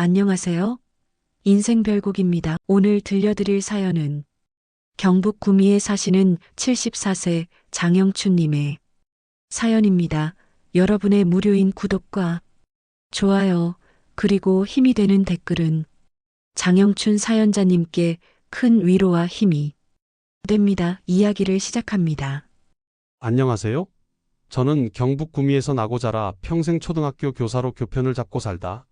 안녕하세요. 인생별곡입니다. 오늘 들려드릴 사연은 경북 구미에 사시는 74세 장영춘님의 사연입니다. 여러분의 무료인 구독과 좋아요, 그리고 힘이 되는 댓글은 장영춘 사연자님께 큰 위로와 힘이 됩니다. 이야기를 시작합니다. 안녕하세요. 저는 경북 구미에서 나고 자라 평생 초등학교 교사로 교편을 잡고 살다.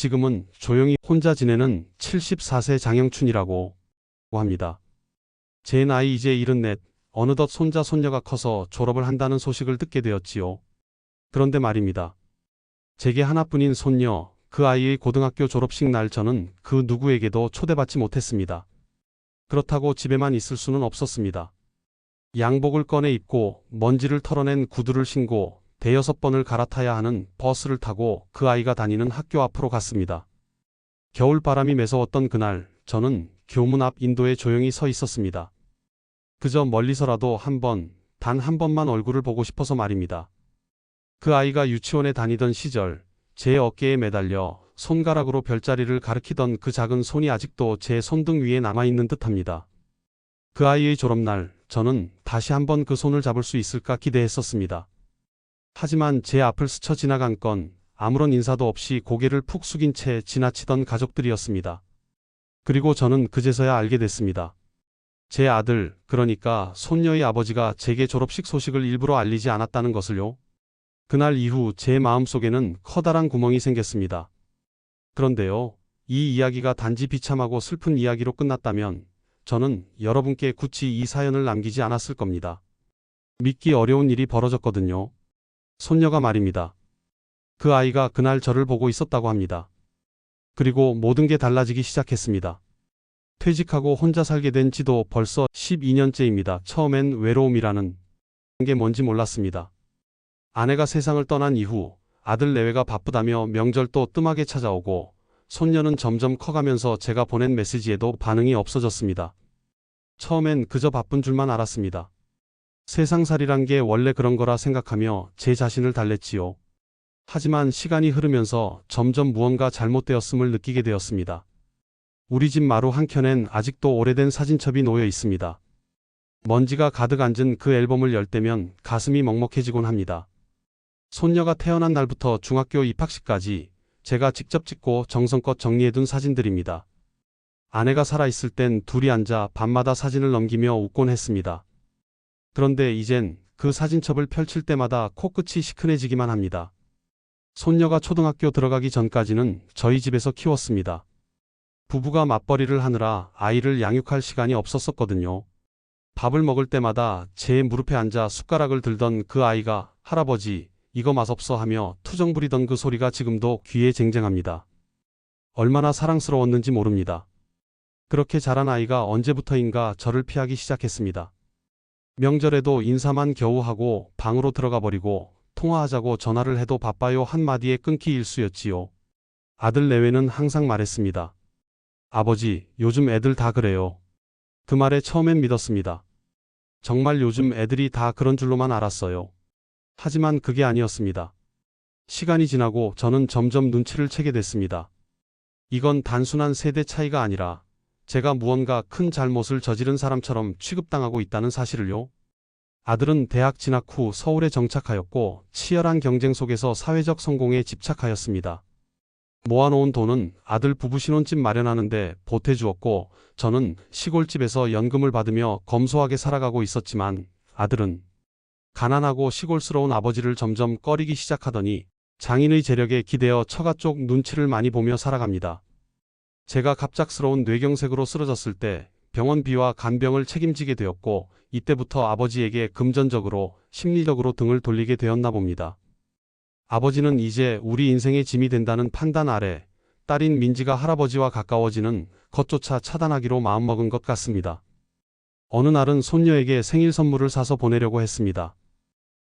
지금은 조용히 혼자 지내는 74세 장영춘이라고 합니다. 제 나이 이제 74, 어느덧 손자 손녀가 커서 졸업을 한다는 소식을 듣게 되었지요. 그런데 말입니다. 제게 하나뿐인 손녀, 그 아이의 고등학교 졸업식 날 저는 그 누구에게도 초대받지 못했습니다. 그렇다고 집에만 있을 수는 없었습니다. 양복을 꺼내 입고 먼지를 털어낸 구두를 신고 대여섯 번을 갈아타야 하는 버스를 타고 그 아이가 다니는 학교 앞으로 갔습니다. 겨울 바람이 매서웠던 그날 저는 교문 앞 인도에 조용히 서 있었습니다. 그저 멀리서라도 한 번, 단 한 번만 얼굴을 보고 싶어서 말입니다. 그 아이가 유치원에 다니던 시절 제 어깨에 매달려 손가락으로 별자리를 가리키던 그 작은 손이 아직도 제 손등 위에 남아있는 듯합니다. 그 아이의 졸업날 저는 다시 한번 그 손을 잡을 수 있을까 기대했었습니다. 하지만 제 앞을 스쳐 지나간 건 아무런 인사도 없이 고개를 푹 숙인 채 지나치던 가족들이었습니다. 그리고 저는 그제서야 알게 됐습니다. 제 아들, 그러니까 손녀의 아버지가 제게 졸업식 소식을 일부러 알리지 않았다는 것을요. 그날 이후 제 마음속에는 커다란 구멍이 생겼습니다. 그런데요, 이 이야기가 단지 비참하고 슬픈 이야기로 끝났다면 저는 여러분께 굳이 이 사연을 남기지 않았을 겁니다. 믿기 어려운 일이 벌어졌거든요. 손녀가 말입니다. 그 아이가 그날 저를 보고 있었다고 합니다. 그리고 모든 게 달라지기 시작했습니다. 퇴직하고 혼자 살게 된 지도 벌써 12년째입니다. 처음엔 외로움이라는 게 뭔지 몰랐습니다. 아내가 세상을 떠난 이후 아들 내외가 바쁘다며 명절도 뜸하게 찾아오고 손녀는 점점 커가면서 제가 보낸 메시지에도 반응이 없어졌습니다. 처음엔 그저 바쁜 줄만 알았습니다. 세상살이란 게 원래 그런 거라 생각하며 제 자신을 달랬지요. 하지만 시간이 흐르면서 점점 무언가 잘못되었음을 느끼게 되었습니다. 우리 집 마루 한켠엔 아직도 오래된 사진첩이 놓여 있습니다. 먼지가 가득 앉은 그 앨범을 열 때면 가슴이 먹먹해지곤 합니다. 손녀가 태어난 날부터 중학교 입학식까지 제가 직접 찍고 정성껏 정리해둔 사진들입니다. 아내가 살아있을 땐 둘이 앉아 밤마다 사진을 넘기며 웃곤 했습니다. 그런데 이젠 그 사진첩을 펼칠 때마다 코끝이 시큰해지기만 합니다. 손녀가 초등학교 들어가기 전까지는 저희 집에서 키웠습니다. 부부가 맞벌이를 하느라 아이를 양육할 시간이 없었었거든요. 밥을 먹을 때마다 제 무릎에 앉아 숟가락을 들던 그 아이가 할아버지, 이거 맛없어 하며 투정 부리던 그 소리가 지금도 귀에 쟁쟁합니다. 얼마나 사랑스러웠는지 모릅니다. 그렇게 자란 아이가 언제부터인가 저를 피하기 시작했습니다. 명절에도 인사만 겨우 하고 방으로 들어가 버리고 통화하자고 전화를 해도 바빠요 한마디에 끊기 일쑤였지요. 아들 내외는 항상 말했습니다. 아버지, 요즘 애들 다 그래요. 그 말에 처음엔 믿었습니다. 정말 요즘 애들이 다 그런 줄로만 알았어요. 하지만 그게 아니었습니다. 시간이 지나고 저는 점점 눈치를 채게 됐습니다. 이건 단순한 세대 차이가 아니라 제가 무언가 큰 잘못을 저지른 사람처럼 취급당하고 있다는 사실을요. 아들은 대학 진학 후 서울에 정착하였고 치열한 경쟁 속에서 사회적 성공에 집착하였습니다. 모아놓은 돈은 아들 부부 신혼집 마련하는데 보태주었고 저는 시골집에서 연금을 받으며 검소하게 살아가고 있었지만 아들은 가난하고 시골스러운 아버지를 점점 꺼리기 시작하더니 장인의 재력에 기대어 처가 쪽 눈치를 많이 보며 살아갑니다. 제가 갑작스러운 뇌경색으로 쓰러졌을 때 병원비와 간병을 책임지게 되었고 이때부터 아버지에게 금전적으로 심리적으로 등을 돌리게 되었나 봅니다. 아버지는 이제 우리 인생의 짐이 된다는 판단 아래 딸인 민지가 할아버지와 가까워지는 것조차 차단하기로 마음먹은 것 같습니다. 어느 날은 손녀에게 생일 선물을 사서 보내려고 했습니다.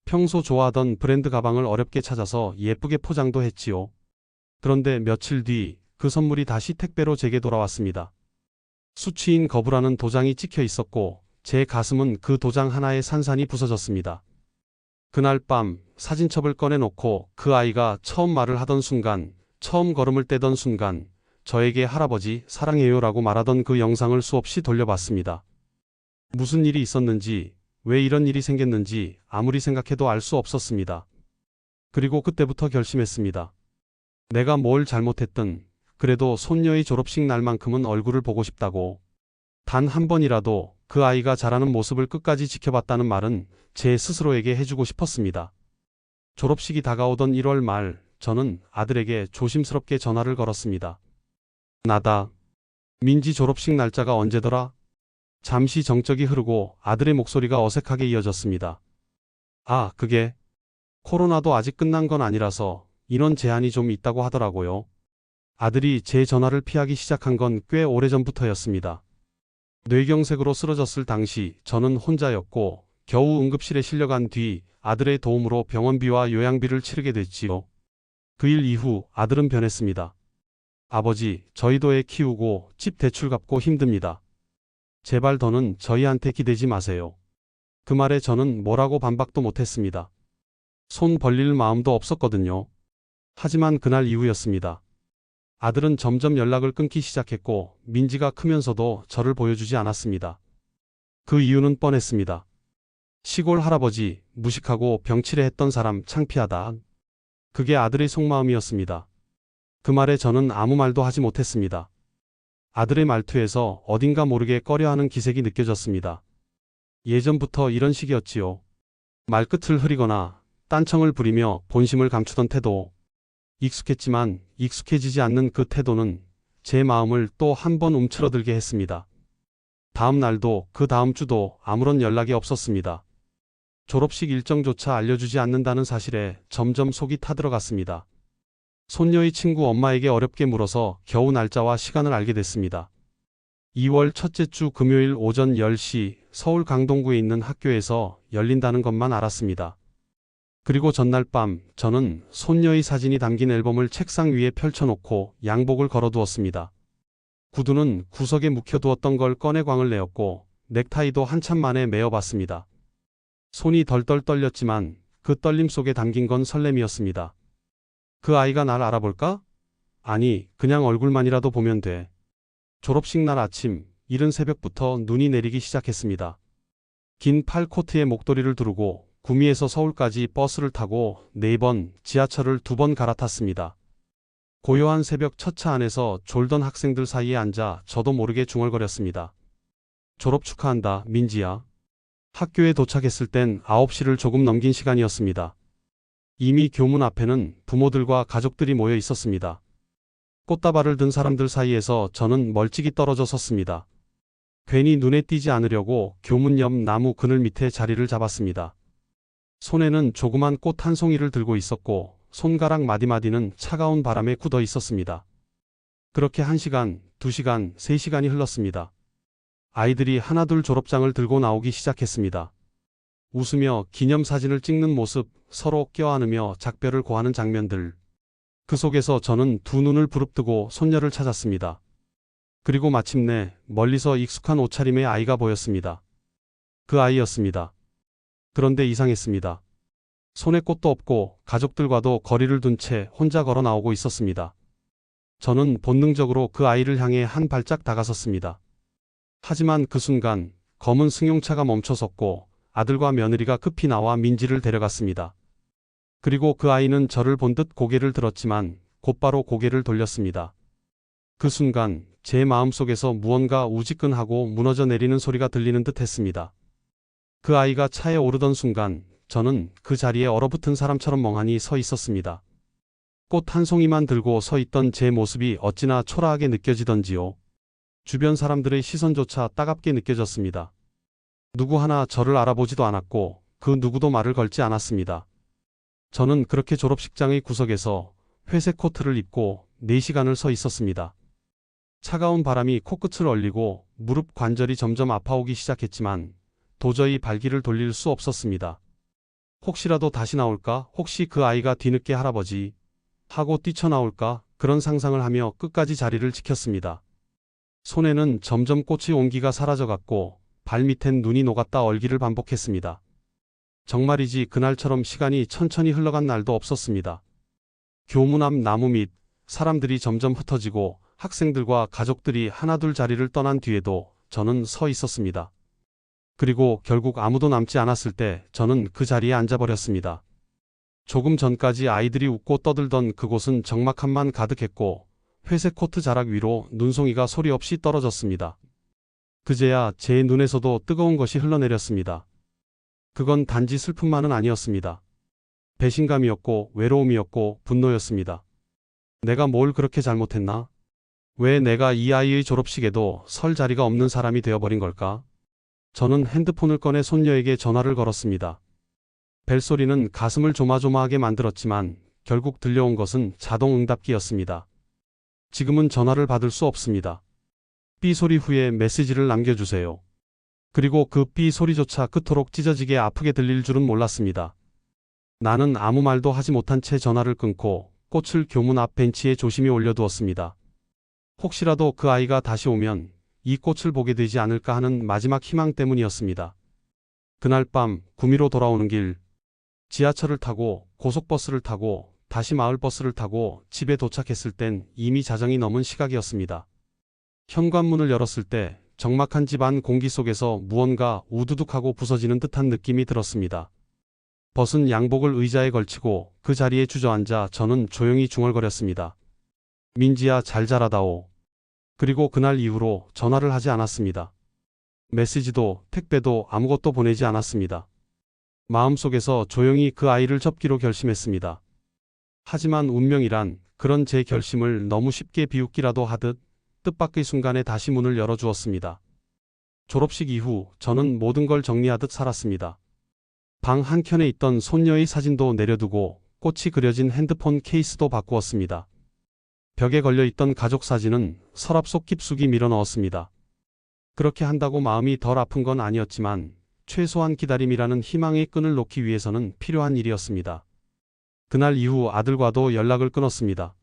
평소 좋아하던 브랜드 가방을 어렵게 찾아서 예쁘게 포장도 했지요. 그런데 며칠 뒤 그 선물이 다시 택배로 제게 돌아왔습니다. 수취인 거부라는 도장이 찍혀 있었고 제 가슴은 그 도장 하나에 산산이 부서졌습니다. 그날 밤 사진첩을 꺼내놓고 그 아이가 처음 말을 하던 순간, 처음 걸음을 떼던 순간, 저에게 할아버지 사랑해요 라고 말하던 그 영상을 수없이 돌려봤습니다. 무슨 일이 있었는지, 왜 이런 일이 생겼는지 아무리 생각해도 알 수 없었습니다. 그리고 그때부터 결심했습니다. 내가 뭘 잘못했든 그래도 손녀의 졸업식 날만큼은 얼굴을 보고 싶다고. 단 한 번이라도 그 아이가 자라는 모습을 끝까지 지켜봤다는 말은 제 스스로에게 해주고 싶었습니다. 졸업식이 다가오던 1월 말, 저는 아들에게 조심스럽게 전화를 걸었습니다. 나다. 민지 졸업식 날짜가 언제더라? 잠시 정적이 흐르고 아들의 목소리가 어색하게 이어졌습니다. 아, 그게 코로나도 아직 끝난 건 아니라서 인원 제한이 좀 있다고 하더라고요. 아들이 제 전화를 피하기 시작한 건 꽤 오래전부터였습니다. 뇌경색으로 쓰러졌을 당시 저는 혼자였고 겨우 응급실에 실려간 뒤 아들의 도움으로 병원비와 요양비를 치르게 됐지요. 그 일 이후 아들은 변했습니다. 아버지, 저희도 애 키우고 집 대출 갚고 힘듭니다. 제발 더는 저희한테 기대지 마세요. 그 말에 저는 뭐라고 반박도 못했습니다. 손 벌릴 마음도 없었거든요. 하지만 그날 이후였습니다. 아들은 점점 연락을 끊기 시작했고 민지가 크면서도 저를 보여주지 않았습니다. 그 이유는 뻔했습니다. 시골 할아버지, 무식하고 병치레 했던 사람 창피하다. 그게 아들의 속마음이었습니다. 그 말에 저는 아무 말도 하지 못했습니다. 아들의 말투에서 어딘가 모르게 꺼려하는 기색이 느껴졌습니다. 예전부터 이런 식이었지요. 말끝을 흐리거나 딴청을 부리며 본심을 감추던 태도. 익숙했지만 익숙해지지 않는 그 태도는 제 마음을 또 한 번 움츠러들게 했습니다. 다음 날도 그 다음 주도 아무런 연락이 없었습니다. 졸업식 일정조차 알려주지 않는다는 사실에 점점 속이 타들어갔습니다. 손녀의 친구 엄마에게 어렵게 물어서 겨우 날짜와 시간을 알게 됐습니다. 2월 첫째 주 금요일 오전 10시 서울 강동구에 있는 학교에서 열린다는 것만 알았습니다. 그리고 전날 밤 저는 손녀의 사진이 담긴 앨범을 책상 위에 펼쳐놓고 양복을 걸어두었습니다. 구두는 구석에 묵혀두었던 걸 꺼내 광을 내었고 넥타이도 한참 만에 메어봤습니다. 손이 덜덜 떨렸지만 그 떨림 속에 담긴 건 설렘이었습니다. 그 아이가 날 알아볼까? 아니, 그냥 얼굴만이라도 보면 돼. 졸업식 날 아침, 이른 새벽부터 눈이 내리기 시작했습니다. 긴 팔코트에 목도리를 두르고 구미에서 서울까지 버스를 타고 네 번, 지하철을 두 번 갈아탔습니다. 고요한 새벽 첫 차 안에서 졸던 학생들 사이에 앉아 저도 모르게 중얼거렸습니다. 졸업 축하한다, 민지야. 학교에 도착했을 땐 9시를 조금 넘긴 시간이었습니다. 이미 교문 앞에는 부모들과 가족들이 모여 있었습니다. 꽃다발을 든 사람들 사이에서 저는 멀찍이 떨어져 섰습니다. 괜히 눈에 띄지 않으려고 교문 옆 나무 그늘 밑에 자리를 잡았습니다. 손에는 조그만 꽃 한 송이를 들고 있었고 손가락 마디마디는 차가운 바람에 굳어 있었습니다. 그렇게 1시간, 2시간, 3시간이 흘렀습니다. 아이들이 하나둘 졸업장을 들고 나오기 시작했습니다. 웃으며 기념사진을 찍는 모습, 서로 껴안으며 작별을 고하는 장면들. 그 속에서 저는 두 눈을 부릅뜨고 손녀를 찾았습니다. 그리고 마침내 멀리서 익숙한 옷차림의 아이가 보였습니다. 그 아이였습니다. 그런데 이상했습니다. 손에 꽃도 없고 가족들과도 거리를 둔 채 혼자 걸어 나오고 있었습니다. 저는 본능적으로 그 아이를 향해 한 발짝 다가섰습니다. 하지만 그 순간 검은 승용차가 멈춰섰고 아들과 며느리가 급히 나와 민지를 데려갔습니다. 그리고 그 아이는 저를 본 듯 고개를 들었지만 곧바로 고개를 돌렸습니다. 그 순간 제 마음속에서 무언가 우지끈하고 무너져 내리는 소리가 들리는 듯 했습니다. 그 아이가 차에 오르던 순간 저는 그 자리에 얼어붙은 사람처럼 멍하니 서 있었습니다. 꽃 한 송이만 들고 서 있던 제 모습이 어찌나 초라하게 느껴지던지요. 주변 사람들의 시선조차 따갑게 느껴졌습니다. 누구 하나 저를 알아보지도 않았고 그 누구도 말을 걸지 않았습니다. 저는 그렇게 졸업식장의 구석에서 회색 코트를 입고 4시간을 서 있었습니다. 차가운 바람이 코끝을 얼리고 무릎 관절이 점점 아파오기 시작했지만 도저히 발길을 돌릴 수 없었습니다. 혹시라도 다시 나올까? 혹시 그 아이가 뒤늦게 할아버지 하고 뛰쳐나올까? 그런 상상을 하며 끝까지 자리를 지켰습니다. 손에는 점점 꽃의 온기가 사라져갔고 발밑엔 눈이 녹았다 얼기를 반복했습니다. 정말이지 그날처럼 시간이 천천히 흘러간 날도 없었습니다. 교문 앞 나무 밑 사람들이 점점 흩어지고 학생들과 가족들이 하나둘 자리를 떠난 뒤에도 저는 서 있었습니다. 그리고 결국 아무도 남지 않았을 때 저는 그 자리에 앉아버렸습니다. 조금 전까지 아이들이 웃고 떠들던 그곳은 적막함만 가득했고 회색 코트 자락 위로 눈송이가 소리 없이 떨어졌습니다. 그제야 제 눈에서도 뜨거운 것이 흘러내렸습니다. 그건 단지 슬픔만은 아니었습니다. 배신감이었고 외로움이었고 분노였습니다. 내가 뭘 그렇게 잘못했나? 왜 내가 이 아이의 졸업식에도 설 자리가 없는 사람이 되어버린 걸까? 저는 핸드폰을 꺼내 손녀에게 전화를 걸었습니다. 벨소리는 가슴을 조마조마하게 만들었지만 결국 들려온 것은 자동 응답기였습니다. 지금은 전화를 받을 수 없습니다. 삐 소리 후에 메시지를 남겨주세요. 그리고 그 삐 소리조차 그토록 찢어지게 아프게 들릴 줄은 몰랐습니다. 나는 아무 말도 하지 못한 채 전화를 끊고 꽃을 교문 앞 벤치에 조심히 올려두었습니다. 혹시라도 그 아이가 다시 오면 이 꽃을 보게 되지 않을까 하는 마지막 희망 때문이었습니다. 그날 밤 구미로 돌아오는 길, 지하철을 타고 고속버스를 타고 다시 마을버스를 타고 집에 도착했을 땐 이미 자정이 넘은 시각이었습니다. 현관문을 열었을 때 적막한 집 안 공기 속에서 무언가 우두둑하고 부서지는 듯한 느낌이 들었습니다. 벗은 양복을 의자에 걸치고 그 자리에 주저앉아 저는 조용히 중얼거렸습니다. 민지야 잘 자라다오. 그리고 그날 이후로 전화를 하지 않았습니다. 메시지도 택배도 아무것도 보내지 않았습니다. 마음속에서 조용히 그 아이를 접기로 결심했습니다. 하지만 운명이란 그런 제 결심을 너무 쉽게 비웃기라도 하듯 뜻밖의 순간에 다시 문을 열어주었습니다. 졸업식 이후 저는 모든 걸 정리하듯 살았습니다. 방 한켠에 있던 손녀의 사진도 내려두고 꽃이 그려진 핸드폰 케이스도 바꾸었습니다. 벽에 걸려 있던 가족 사진은 서랍 속 깊숙이 밀어 넣었습니다. 그렇게 한다고 마음이 덜 아픈 건 아니었지만 최소한 기다림이라는 희망의 끈을 놓기 위해서는 필요한 일이었습니다. 그날 이후 아들과도 연락을 끊었습니다.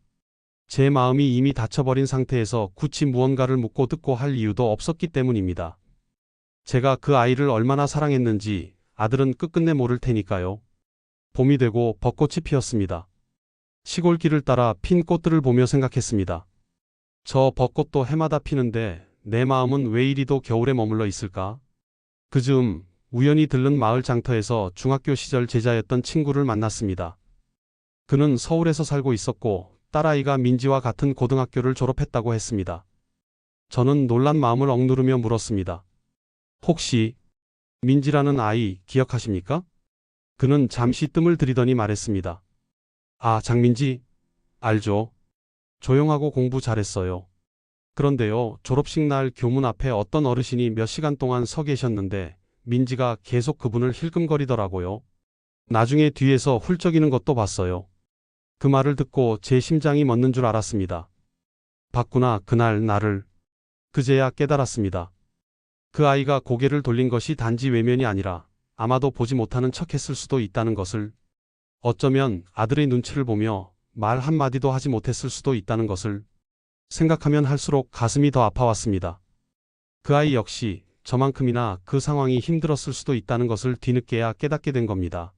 제 마음이 이미 닫혀버린 상태에서 굳이 무언가를 묻고 듣고 할 이유도 없었기 때문입니다. 제가 그 아이를 얼마나 사랑했는지 아들은 끝끝내 모를 테니까요. 봄이 되고 벚꽃이 피었습니다. 시골길을 따라 핀 꽃들을 보며 생각했습니다. 저 벚꽃도 해마다 피는데 내 마음은 왜 이리도 겨울에 머물러 있을까? 그 즈음 우연히 들른 마을 장터에서 중학교 시절 제자였던 친구를 만났습니다. 그는 서울에서 살고 있었고 딸아이가 민지와 같은 고등학교를 졸업했다고 했습니다. 저는 놀란 마음을 억누르며 물었습니다. 혹시 민지라는 아이 기억하십니까? 그는 잠시 뜸을 들이더니 말했습니다. 아, 장민지? 알죠. 조용하고 공부 잘했어요. 그런데요, 졸업식 날 교문 앞에 어떤 어르신이 몇 시간 동안 서 계셨는데 민지가 계속 그분을 힐끔거리더라고요. 나중에 뒤에서 훌쩍이는 것도 봤어요. 그 말을 듣고 제 심장이 멎는 줄 알았습니다. 봤구나, 그날 나를. 그제야 깨달았습니다. 그 아이가 고개를 돌린 것이 단지 외면이 아니라 아마도 보지 못하는 척 했을 수도 있다는 것을 어쩌면 아들의 눈치를 보며 말 한마디도 하지 못했을 수도 있다는 것을 생각하면 할수록 가슴이 더 아파왔습니다. 그 아이 역시 저만큼이나 그 상황이 힘들었을 수도 있다는 것을 뒤늦게야 깨닫게 된 겁니다.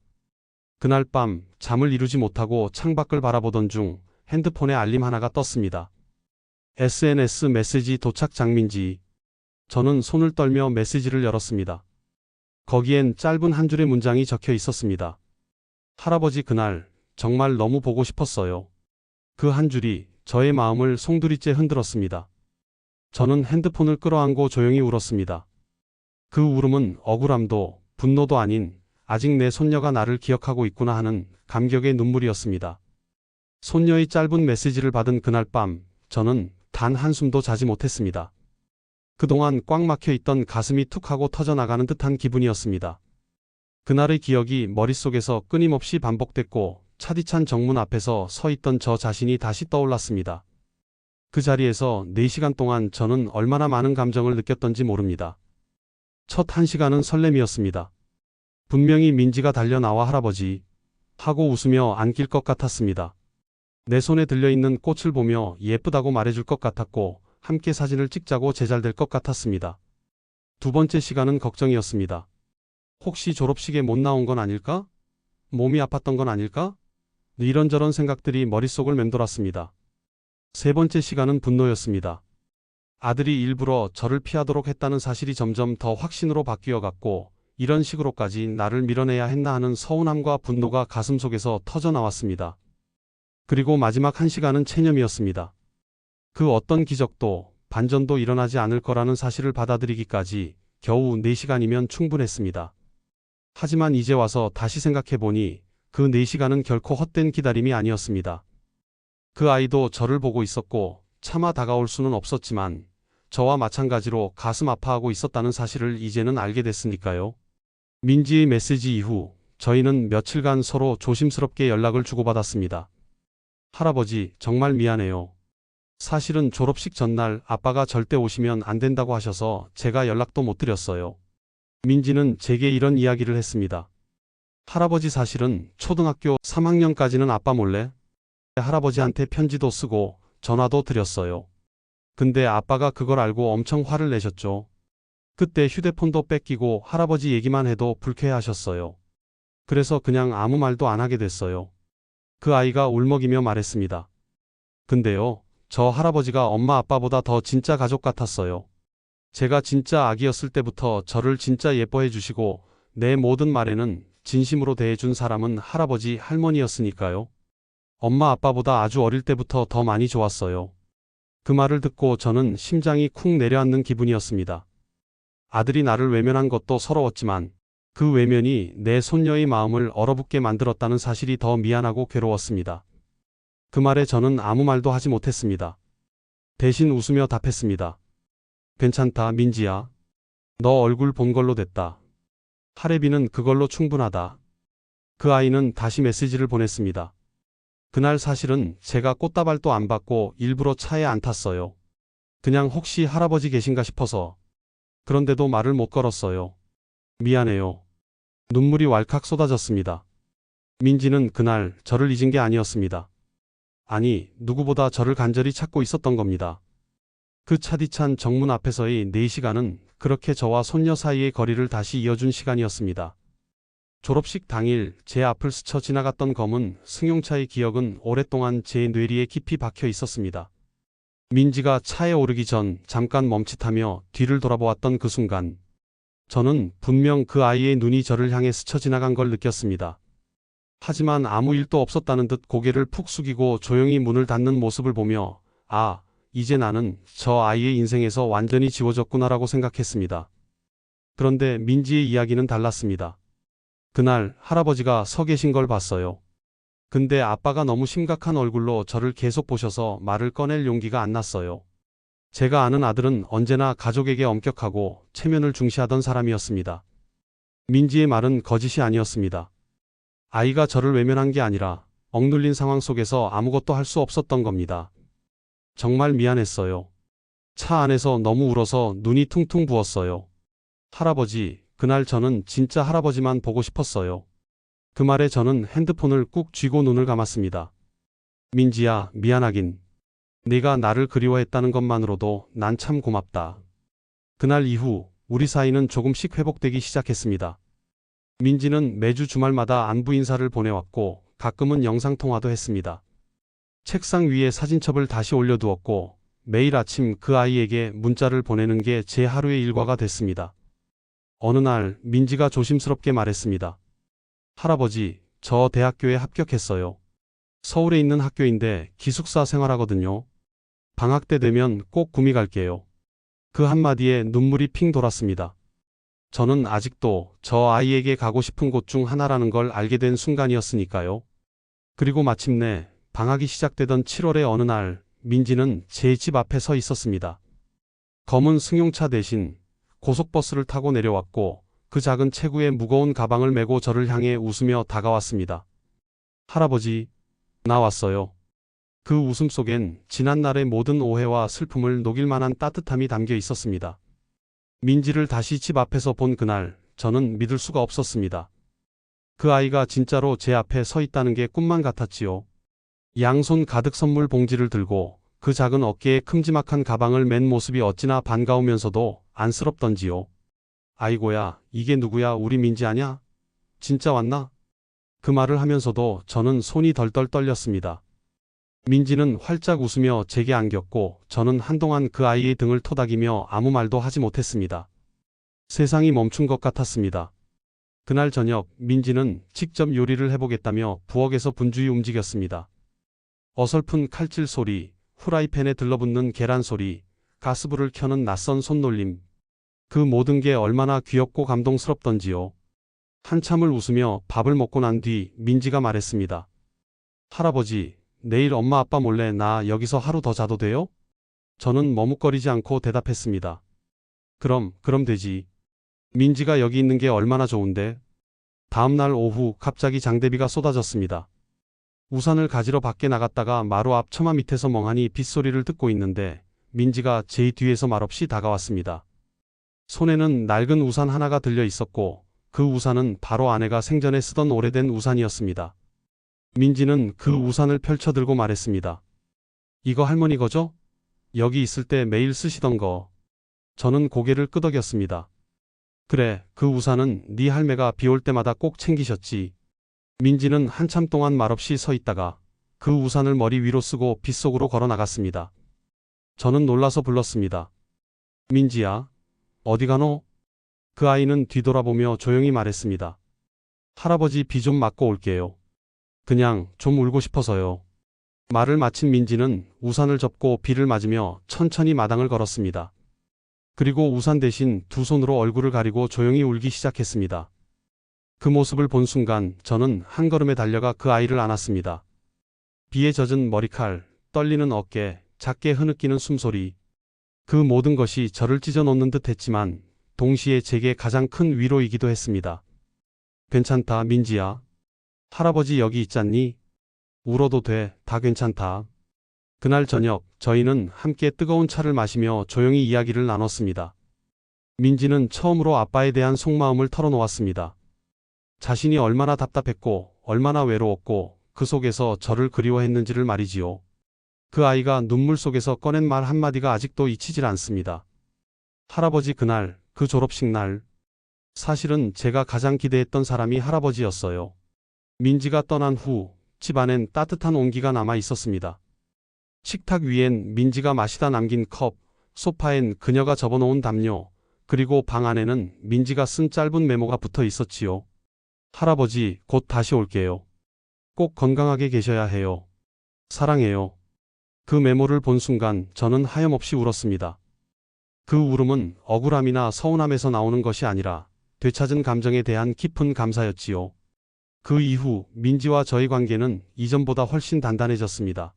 그날 밤 잠을 이루지 못하고 창밖을 바라보던 중 핸드폰에 알림 하나가 떴습니다. SNS 메시지 도착 장민지. 저는 손을 떨며 메시지를 열었습니다. 거기엔 짧은 한 줄의 문장이 적혀 있었습니다. 할아버지 그날 정말 너무 보고 싶었어요. 그 한 줄이 저의 마음을 송두리째 흔들었습니다. 저는 핸드폰을 끌어안고 조용히 울었습니다. 그 울음은 억울함도 분노도 아닌 아직 내 손녀가 나를 기억하고 있구나 하는 감격의 눈물이었습니다. 손녀의 짧은 메시지를 받은 그날 밤 저는 단 한숨도 자지 못했습니다. 그동안 꽉 막혀 있던 가슴이 툭 하고 터져나가는 듯한 기분이었습니다. 그날의 기억이 머릿속에서 끊임없이 반복됐고 차디찬 정문 앞에서 서 있던 저 자신이 다시 떠올랐습니다. 그 자리에서 4시간 동안 저는 얼마나 많은 감정을 느꼈던지 모릅니다. 첫 1시간은 설렘이었습니다. 분명히 민지가 달려나와 할아버지 하고 웃으며 안길 것 같았습니다. 내 손에 들려있는 꽃을 보며 예쁘다고 말해줄 것 같았고 함께 사진을 찍자고 제잘될 것 같았습니다. 두 번째 시간은 걱정이었습니다. 혹시 졸업식에 못 나온 건 아닐까? 몸이 아팠던 건 아닐까? 이런저런 생각들이 머릿속을 맴돌았습니다. 세 번째 시간은 분노였습니다. 아들이 일부러 저를 피하도록 했다는 사실이 점점 더 확신으로 바뀌어 갔고, 이런 식으로까지 나를 밀어내야 했나 하는 서운함과 분노가 가슴 속에서 터져 나왔습니다. 그리고 마지막 한 시간은 체념이었습니다. 그 어떤 기적도, 반전도 일어나지 않을 거라는 사실을 받아들이기까지 겨우 4시간이면 충분했습니다. 하지만 이제 와서 다시 생각해 보니 그 4시간은 결코 헛된 기다림이 아니었습니다. 그 아이도 저를 보고 있었고 차마 다가올 수는 없었지만 저와 마찬가지로 가슴 아파하고 있었다는 사실을 이제는 알게 됐으니까요. 민지의 메시지 이후 저희는 며칠간 서로 조심스럽게 연락을 주고받았습니다. 할아버지, 정말 미안해요. 사실은 졸업식 전날 아빠가 절대 오시면 안 된다고 하셔서 제가 연락도 못 드렸어요. 민지는 제게 이런 이야기를 했습니다. 할아버지 사실은 초등학교 3학년까지는 아빠 몰래 할아버지한테 편지도 쓰고 전화도 드렸어요. 근데 아빠가 그걸 알고 엄청 화를 내셨죠. 그때 휴대폰도 뺏기고 할아버지 얘기만 해도 불쾌해하셨어요. 그래서 그냥 아무 말도 안 하게 됐어요. 그 아이가 울먹이며 말했습니다. 근데요, 저 할아버지가 엄마 아빠보다 더 진짜 가족 같았어요. 제가 진짜 아기였을 때부터 저를 진짜 예뻐해 주시고 내 모든 말에는 진심으로 대해준 사람은 할아버지 할머니였으니까요. 엄마 아빠보다 아주 어릴 때부터 더 많이 좋았어요. 그 말을 듣고 저는 심장이 쿵 내려앉는 기분이었습니다. 아들이 나를 외면한 것도 서러웠지만 그 외면이 내 손녀의 마음을 얼어붙게 만들었다는 사실이 더 미안하고 괴로웠습니다. 그 말에 저는 아무 말도 하지 못했습니다. 대신 웃으며 답했습니다. 괜찮다, 민지야. 너 얼굴 본 걸로 됐다. 하레비는 그걸로 충분하다. 그 아이는 다시 메시지를 보냈습니다. 그날 사실은 제가 꽃다발도 안 받고 일부러 차에 안 탔어요. 그냥 혹시 할아버지 계신가 싶어서. 그런데도 말을 못 걸었어요. 미안해요. 눈물이 왈칵 쏟아졌습니다. 민지는 그날 저를 잊은 게 아니었습니다. 아니, 누구보다 저를 간절히 찾고 있었던 겁니다. 그 차디찬 정문 앞에서의 4시간은 그렇게 저와 손녀 사이의 거리를 다시 이어준 시간이었습니다. 졸업식 당일 제 앞을 스쳐 지나갔던 검은 승용차의 기억은 오랫동안 제 뇌리에 깊이 박혀 있었습니다. 민지가 차에 오르기 전 잠깐 멈칫하며 뒤를 돌아보았던 그 순간, 저는 분명 그 아이의 눈이 저를 향해 스쳐 지나간 걸 느꼈습니다. 하지만 아무 일도 없었다는 듯 고개를 푹 숙이고 조용히 문을 닫는 모습을 보며, 아, 이제 나는 저 아이의 인생에서 완전히 지워졌구나라고 생각했습니다. 그런데 민지의 이야기는 달랐습니다. 그날 할아버지가 서 계신 걸 봤어요. 근데 아빠가 너무 심각한 얼굴로 저를 계속 보셔서 말을 꺼낼 용기가 안 났어요. 제가 아는 아들은 언제나 가족에게 엄격하고 체면을 중시하던 사람이었습니다. 민지의 말은 거짓이 아니었습니다. 아이가 저를 외면한 게 아니라 억눌린 상황 속에서 아무것도 할 수 없었던 겁니다. 정말 미안했어요. 차 안에서 너무 울어서 눈이 퉁퉁 부었어요. 할아버지, 그날 저는 진짜 할아버지만 보고 싶었어요. 그 말에 저는 핸드폰을 꾹 쥐고 눈을 감았습니다. 민지야, 미안하긴. 네가 나를 그리워했다는 것만으로도 난 참 고맙다. 그날 이후 우리 사이는 조금씩 회복되기 시작했습니다. 민지는 매주 주말마다 안부 인사를 보내왔고 가끔은 영상통화도 했습니다. 책상 위에 사진첩을 다시 올려두었고 매일 아침 그 아이에게 문자를 보내는 게 제 하루의 일과가 됐습니다. 어느 날 민지가 조심스럽게 말했습니다. 할아버지, 저 대학교에 합격했어요. 서울에 있는 학교인데 기숙사 생활하거든요. 방학 때 되면 꼭 구미 갈게요. 그 한마디에 눈물이 핑 돌았습니다. 저는 아직도 저 아이에게 가고 싶은 곳 중 하나라는 걸 알게 된 순간이었으니까요. 그리고 마침내 방학이 시작되던 7월의 어느 날 민지는 제 집 앞에 서 있었습니다. 검은 승용차 대신 고속버스를 타고 내려왔고 그 작은 체구에 무거운 가방을 메고 저를 향해 웃으며 다가왔습니다. 할아버지, 나 왔어요. 그 웃음 속엔 지난날의 모든 오해와 슬픔을 녹일 만한 따뜻함이 담겨 있었습니다. 민지를 다시 집 앞에서 본 그날, 저는 믿을 수가 없었습니다. 그 아이가 진짜로 제 앞에 서 있다는 게 꿈만 같았지요. 양손 가득 선물 봉지를 들고 그 작은 어깨에 큼지막한 가방을 맨 모습이 어찌나 반가우면서도 안쓰럽던지요. 아이고야, 이게 누구야, 우리 민지 아냐? 진짜 왔나? 그 말을 하면서도 저는 손이 덜덜 떨렸습니다. 민지는 활짝 웃으며 제게 안겼고 저는 한동안 그 아이의 등을 토닥이며 아무 말도 하지 못했습니다. 세상이 멈춘 것 같았습니다. 그날 저녁 민지는 직접 요리를 해보겠다며 부엌에서 분주히 움직였습니다. 어설픈 칼질 소리, 후라이팬에 들러붙는 계란 소리, 가스불을 켜는 낯선 손놀림. 그 모든 게 얼마나 귀엽고 감동스럽던지요. 한참을 웃으며 밥을 먹고 난 뒤 민지가 말했습니다. 할아버지, 내일 엄마 아빠 몰래 나 여기서 하루 더 자도 돼요? 저는 머뭇거리지 않고 대답했습니다. 그럼, 그럼 되지. 민지가 여기 있는 게 얼마나 좋은데. 다음날 오후 갑자기 장대비가 쏟아졌습니다. 우산을 가지러 밖에 나갔다가 마루 앞 처마 밑에서 멍하니 빗소리를 듣고 있는데 민지가 제 뒤에서 말없이 다가왔습니다. 손에는 낡은 우산 하나가 들려 있었고 그 우산은 바로 아내가 생전에 쓰던 오래된 우산이었습니다. 민지는 그 우산을 펼쳐 들고 말했습니다. 이거 할머니 거죠? 여기 있을 때 매일 쓰시던 거. 저는 고개를 끄덕였습니다. 그래, 그 우산은 네 할매가 비 올 때마다 꼭 챙기셨지. 민지는 한참 동안 말없이 서 있다가 그 우산을 머리 위로 쓰고 빗속으로 걸어 나갔습니다. 저는 놀라서 불렀습니다. 민지야, 어디 가노? 그 아이는 뒤돌아보며 조용히 말했습니다. 할아버지 비 좀 맞고 올게요. 그냥 좀 울고 싶어서요. 말을 마친 민지는 우산을 접고 비를 맞으며 천천히 마당을 걸었습니다. 그리고 우산 대신 두 손으로 얼굴을 가리고 조용히 울기 시작했습니다. 그 모습을 본 순간 저는 한 걸음에 달려가 그 아이를 안았습니다. 비에 젖은 머리칼, 떨리는 어깨, 작게 흐느끼는 숨소리. 그 모든 것이 저를 찢어 놓는 듯 했지만 동시에 제게 가장 큰 위로이기도 했습니다. 괜찮다, 민지야. 할아버지 여기 있잖니? 울어도 돼, 다 괜찮다. 그날 저녁 저희는 함께 뜨거운 차를 마시며 조용히 이야기를 나눴습니다. 민지는 처음으로 아빠에 대한 속마음을 털어놓았습니다. 자신이 얼마나 답답했고 얼마나 외로웠고 그 속에서 저를 그리워했는지를 말이지요. 그 아이가 눈물 속에서 꺼낸 말 한마디가 아직도 잊히질 않습니다. 할아버지 그날, 그 졸업식 날. 사실은 제가 가장 기대했던 사람이 할아버지였어요. 민지가 떠난 후 집안엔 따뜻한 온기가 남아 있었습니다. 식탁 위엔 민지가 마시다 남긴 컵, 소파엔 그녀가 접어놓은 담요, 그리고 방 안에는 민지가 쓴 짧은 메모가 붙어 있었지요. 할아버지, 곧 다시 올게요. 꼭 건강하게 계셔야 해요. 사랑해요. 그 메모를 본 순간 저는 하염없이 울었습니다. 그 울음은 억울함이나 서운함에서 나오는 것이 아니라 되찾은 감정에 대한 깊은 감사였지요. 그 이후 민지와 저의 관계는 이전보다 훨씬 단단해졌습니다.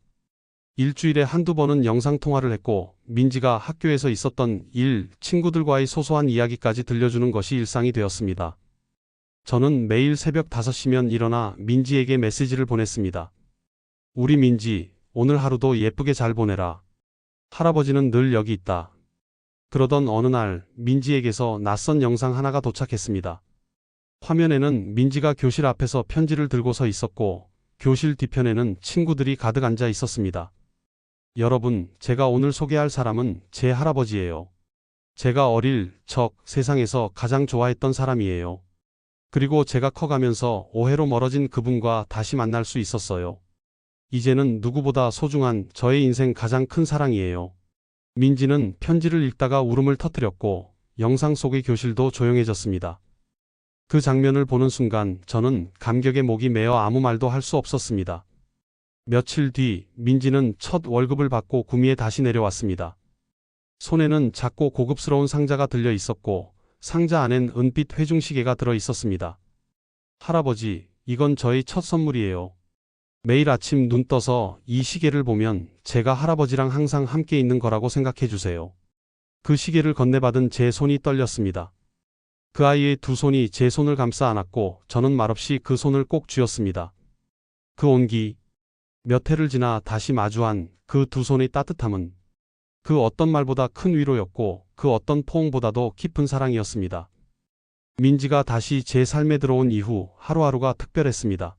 일주일에 한두 번은 영상통화를 했고 민지가 학교에서 있었던 일, 친구들과의 소소한 이야기까지 들려주는 것이 일상이 되었습니다. 저는 매일 새벽 5시면 일어나 민지에게 메시지를 보냈습니다. 우리 민지, 오늘 하루도 예쁘게 잘 보내라. 할아버지는 늘 여기 있다. 그러던 어느 날 민지에게서 낯선 영상 하나가 도착했습니다. 화면에는 민지가 교실 앞에서 편지를 들고 서 있었고 교실 뒤편에는 친구들이 가득 앉아 있었습니다. 여러분, 제가 오늘 소개할 사람은 제 할아버지예요. 제가 어릴 적 세상에서 가장 좋아했던 사람이에요. 그리고 제가 커가면서 오해로 멀어진 그분과 다시 만날 수 있었어요. 이제는 누구보다 소중한 저의 인생 가장 큰 사랑이에요. 민지는 편지를 읽다가 울음을 터뜨렸고 영상 속의 교실도 조용해졌습니다. 그 장면을 보는 순간 저는 감격에 목이 메어 아무 말도 할 수 없었습니다. 며칠 뒤 민지는 첫 월급을 받고 구미에 다시 내려왔습니다. 손에는 작고 고급스러운 상자가 들려 있었고 상자 안엔 은빛 회중시계가 들어 있었습니다. 할아버지, 이건 저의 첫 선물이에요. 매일 아침 눈 떠서 이 시계를 보면 제가 할아버지랑 항상 함께 있는 거라고 생각해 주세요. 그 시계를 건네받은 제 손이 떨렸습니다. 그 아이의 두 손이 제 손을 감싸 안았고 저는 말없이 그 손을 꼭 쥐었습니다. 그 온기, 몇 해를 지나 다시 마주한 그 두 손의 따뜻함은 그 어떤 말보다 큰 위로였고 그 어떤 포옹보다도 깊은 사랑이었습니다. 민지가 다시 제 삶에 들어온 이후 하루하루가 특별했습니다.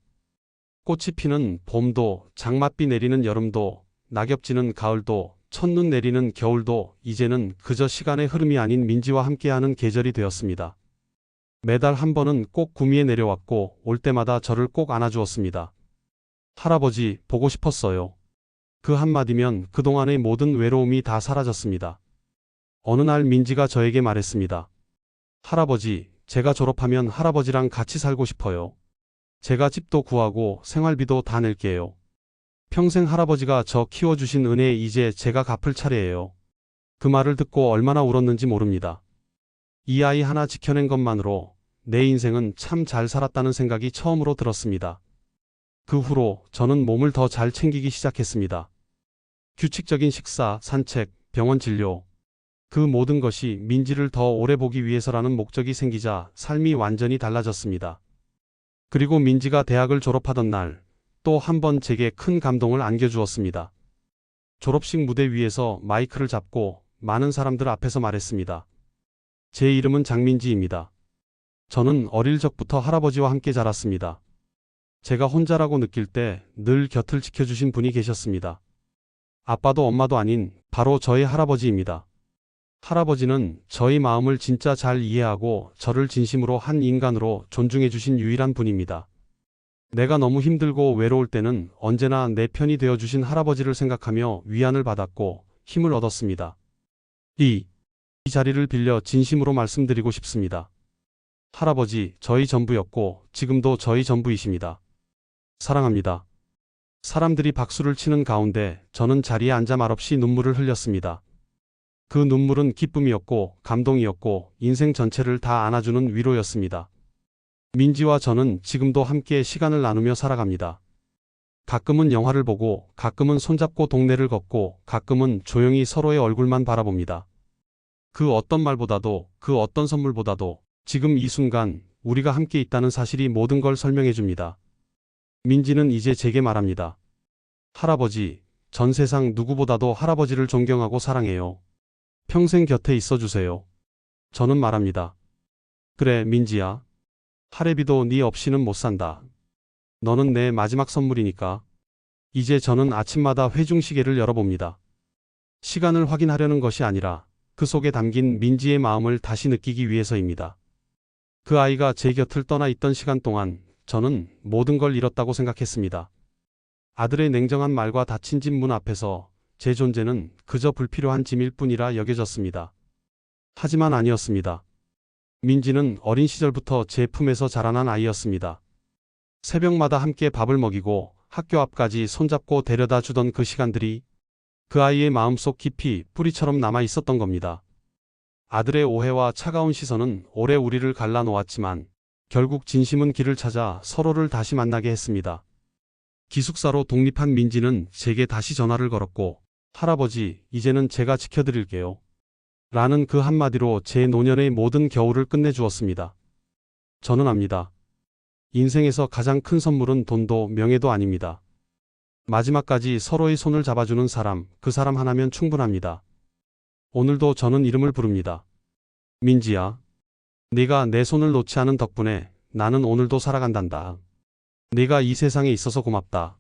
꽃이 피는 봄도 장맛비 내리는 여름도 낙엽 지는 가을도 첫눈 내리는 겨울도 이제는 그저 시간의 흐름이 아닌 민지와 함께하는 계절이 되었습니다. 매달 한 번은 꼭 구미에 내려왔고 올 때마다 저를 꼭 안아주었습니다. 할아버지 보고 싶었어요. 그 한마디면 그동안의 모든 외로움이 다 사라졌습니다. 어느 날 민지가 저에게 말했습니다. 할아버지, 제가 졸업하면 할아버지랑 같이 살고 싶어요. 제가 집도 구하고 생활비도 다 낼게요. 평생 할아버지가 저 키워주신 은혜 이제 제가 갚을 차례예요. 그 말을 듣고 얼마나 울었는지 모릅니다. 이 아이 하나 지켜낸 것만으로 내 인생은 참 잘 살았다는 생각이 처음으로 들었습니다. 그 후로 저는 몸을 더 잘 챙기기 시작했습니다. 규칙적인 식사, 산책, 병원 진료. 그 모든 것이 민지를 더 오래 보기 위해서라는 목적이 생기자 삶이 완전히 달라졌습니다. 그리고 민지가 대학을 졸업하던 날, 또 한 번 제게 큰 감동을 안겨주었습니다. 졸업식 무대 위에서 마이크를 잡고 많은 사람들 앞에서 말했습니다. 제 이름은 장민지입니다. 저는 어릴 적부터 할아버지와 함께 자랐습니다. 제가 혼자라고 느낄 때 늘 곁을 지켜주신 분이 계셨습니다. 아빠도 엄마도 아닌 바로 저의 할아버지입니다. 할아버지는 저희 마음을 진짜 잘 이해하고 저를 진심으로 한 인간으로 존중해주신 유일한 분입니다. 내가 너무 힘들고 외로울 때는 언제나 내 편이 되어주신 할아버지를 생각하며 위안을 받았고 힘을 얻었습니다. 이, 이 자리를 빌려 진심으로 말씀드리고 싶습니다. 할아버지, 저희 전부였고 지금도 저희 전부이십니다. 사랑합니다. 사람들이 박수를 치는 가운데 저는 자리에 앉아 말없이 눈물을 흘렸습니다. 그 눈물은 기쁨이었고 감동이었고 인생 전체를 다 안아주는 위로였습니다. 민지와 저는 지금도 함께 시간을 나누며 살아갑니다. 가끔은 영화를 보고 가끔은 손잡고 동네를 걷고 가끔은 조용히 서로의 얼굴만 바라봅니다. 그 어떤 말보다도 그 어떤 선물보다도 지금 이 순간 우리가 함께 있다는 사실이 모든 걸 설명해 줍니다. 민지는 이제 제게 말합니다. 할아버지, 전 세상 누구보다도 할아버지를 존경하고 사랑해요. 평생 곁에 있어 주세요. 저는 말합니다. 그래, 민지야. 할애비도 네 없이는 못 산다. 너는 내 마지막 선물이니까. 이제 저는 아침마다 회중시계를 열어봅니다. 시간을 확인하려는 것이 아니라 그 속에 담긴 민지의 마음을 다시 느끼기 위해서입니다. 그 아이가 제 곁을 떠나 있던 시간 동안 저는 모든 걸 잃었다고 생각했습니다. 아들의 냉정한 말과 닫힌 집 문 앞에서 제 존재는 그저 불필요한 짐일 뿐이라 여겨졌습니다. 하지만 아니었습니다. 민지는 어린 시절부터 제 품에서 자라난 아이였습니다. 새벽마다 함께 밥을 먹이고 학교 앞까지 손잡고 데려다 주던 그 시간들이 그 아이의 마음속 깊이 뿌리처럼 남아 있었던 겁니다. 아들의 오해와 차가운 시선은 오래 우리를 갈라놓았지만 결국 진심은 길을 찾아 서로를 다시 만나게 했습니다. 기숙사로 독립한 민지는 제게 다시 전화를 걸었고 할아버지, 이제는 제가 지켜드릴게요. 라는 그 한마디로 제 노년의 모든 겨울을 끝내주었습니다. 저는 압니다. 인생에서 가장 큰 선물은 돈도 명예도 아닙니다. 마지막까지 서로의 손을 잡아주는 사람, 그 사람 하나면 충분합니다. 오늘도 저는 이름을 부릅니다. 민지야. 네가 내 손을 놓지 않은 덕분에 나는 오늘도 살아간단다. 네가 이 세상에 있어서 고맙다.